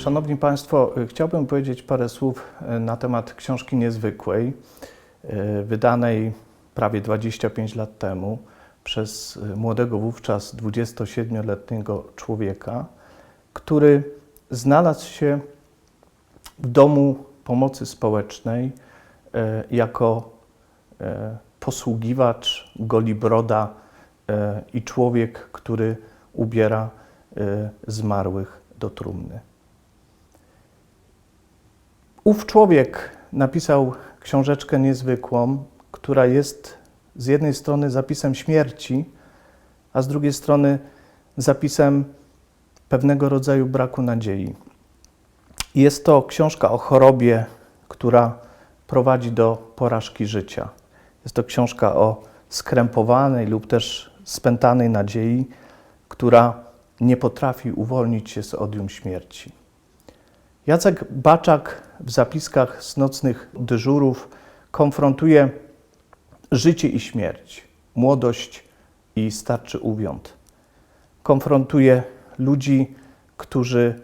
Szanowni Państwo, y, chciałbym powiedzieć parę słów y, na temat książki niezwykłej, y, wydanej prawie 25 lat temu przez młodego wówczas 27-letniego człowieka, który znalazł się w domu pomocy społecznej jako posługiwacz, golibroda i człowiek, który ubiera zmarłych do trumny. Ów człowiek napisał książeczkę niezwykłą, która jest z jednej strony zapisem śmierci, a z drugiej strony zapisem pewnego rodzaju braku nadziei. Jest to książka o chorobie, która prowadzi do porażki życia. Jest to książka o skrępowanej lub też spętanej nadziei, która nie potrafi uwolnić się z odium śmierci. Jacek Baczak w zapiskach z nocnych dyżurów konfrontuje życie i śmierć, młodość i starczy uwiąd. Konfrontuje ludzi, którzy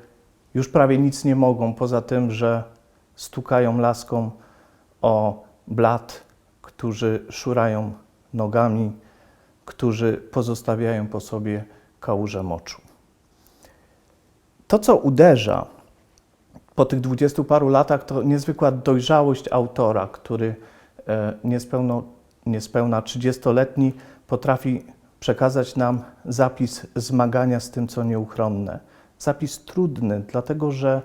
już prawie nic nie mogą, poza tym, że stukają laską o blat, którzy szurają nogami, którzy pozostawiają po sobie kałuże moczu. To, co uderza po tych dwudziestu paru latach, to niezwykła dojrzałość autora, który e, niespełno, niespełna 30-letni potrafi przekazać nam zapis zmagania z tym, co nieuchronne. Zapis trudny, dlatego że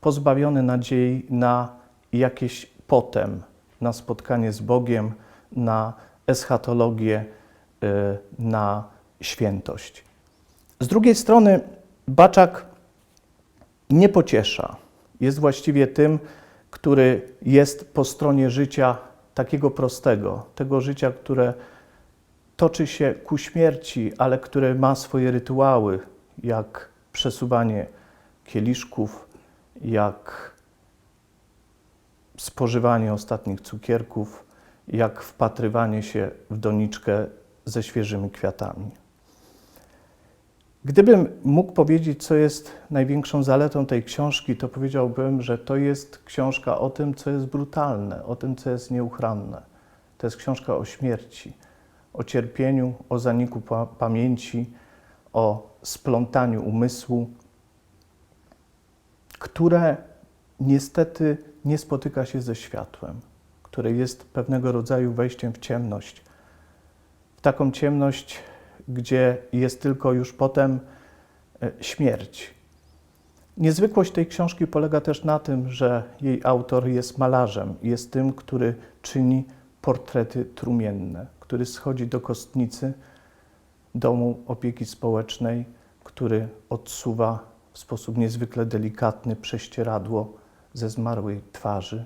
pozbawiony nadziei na jakieś potem, na spotkanie z Bogiem, na eschatologię, e, na świętość. Z drugiej strony, Baczak nie pociesza. Jest właściwie tym, który jest po stronie życia takiego prostego, tego życia, które toczy się ku śmierci, ale które ma swoje rytuały, jak przesuwanie kieliszków, jak spożywanie ostatnich cukierków, jak wpatrywanie się w doniczkę ze świeżymi kwiatami. Gdybym mógł powiedzieć, co jest największą zaletą tej książki, to powiedziałbym, że to jest książka o tym, co jest brutalne, o tym, co jest nieuchronne. To jest książka o śmierci, o cierpieniu, o zaniku pa pamięci, o splątaniu umysłu, które niestety nie spotyka się ze światłem, które jest pewnego rodzaju wejściem w ciemność. W taką ciemność, gdzie jest tylko już potem e, śmierć. Niezwykłość tej książki polega też na tym, że jej autor jest malarzem, jest tym, który czyni portrety trumienne, który schodzi do kostnicy domu opieki społecznej, który odsuwa w sposób niezwykle delikatny prześcieradło ze zmarłej twarzy,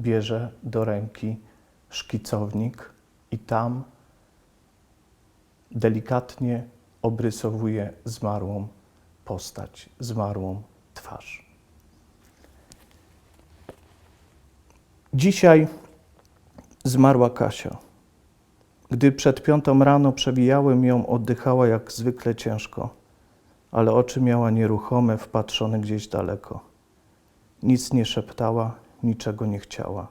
bierze do ręki szkicownik i tam delikatnie obrysowuje zmarłą postać, zmarłą twarz. Dzisiaj zmarła Kasia. Gdy przed piątą rano przewijałem ją, oddychała jak zwykle ciężko, ale oczy miała nieruchome, wpatrzone gdzieś daleko. Nic nie szeptała, niczego nie chciała.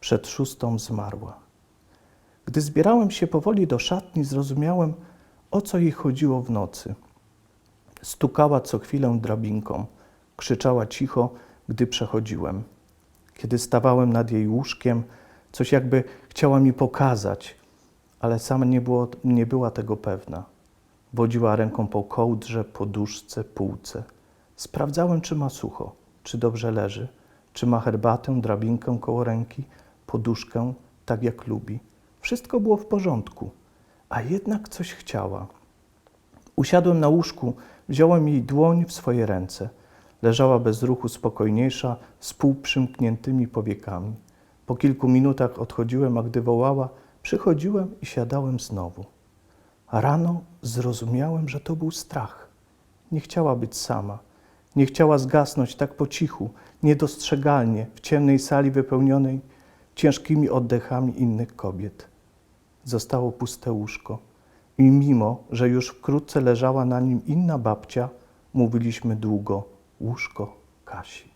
Przed szóstą zmarła. Gdy zbierałem się powoli do szatni, zrozumiałem, o co jej chodziło w nocy. Stukała co chwilę drabinką, krzyczała cicho, gdy przechodziłem. Kiedy stawałem nad jej łóżkiem, coś jakby chciała mi pokazać, ale sama nie, było, nie była tego pewna. Wodziła ręką po kołdrze, poduszce, półce. Sprawdzałem, czy ma sucho, czy dobrze leży, czy ma herbatę, drabinkę koło ręki, poduszkę, tak jak lubi. Wszystko było w porządku, a jednak coś chciała. Usiadłem na łóżku, wziąłem jej dłoń w swoje ręce. Leżała bez ruchu, spokojniejsza, z półprzymkniętymi powiekami. Po kilku minutach odchodziłem, a gdy wołała, przychodziłem i siadałem znowu. Rano zrozumiałem, że to był strach. Nie chciała być sama. Nie chciała zgasnąć tak po cichu, niedostrzegalnie, w ciemnej sali wypełnionej ciężkimi oddechami innych kobiet. Zostało puste łóżko i mimo, że już wkrótce leżała na nim inna babcia, mówiliśmy długo łóżko Kasi.